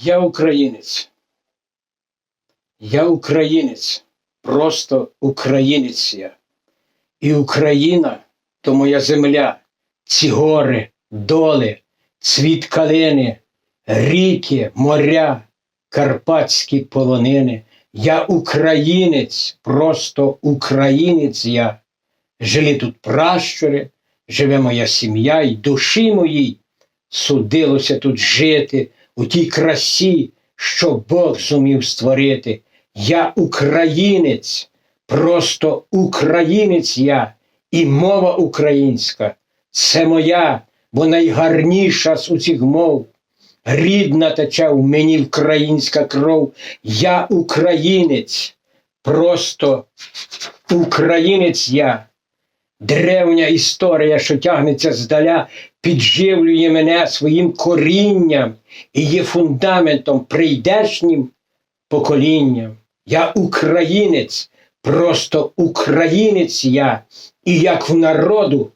Я українець. Я українець, просто українець я. І Україна то моя земля, ці гори, доли, цвіт калини, ріки, моря, карпатські полонини. Я українець, просто українець я. Жили тут пращури, живе моя сім'я, і душі моїй судилося тут жити у тій красі, що Бог зумів створити. Я українець, просто українець я, і мова українська. Це моя, бо найгарніша з усіх мов. Рідна тече в мені українська кров. Я українець, просто українець я. Древня історія, що тягнеться здаля, підживлює мене своїм корінням і є фундаментом прийдешнім поколінням. Я українець, просто українець я, і як в народу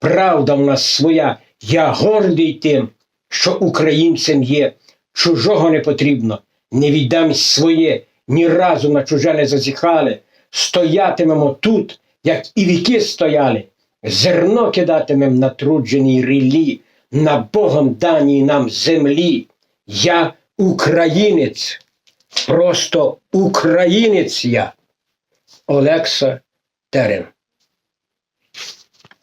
правда в нас своя, я гордий тим, що українцем є, чужого не потрібно, не віддам своє, ні разу на чуже не зазіхали, стоятимемо тут, як і віки стояли, зерно кидатимем на трудженій ріллі, на Богом даній нам землі. Я українець, просто українець я. Олекса Терен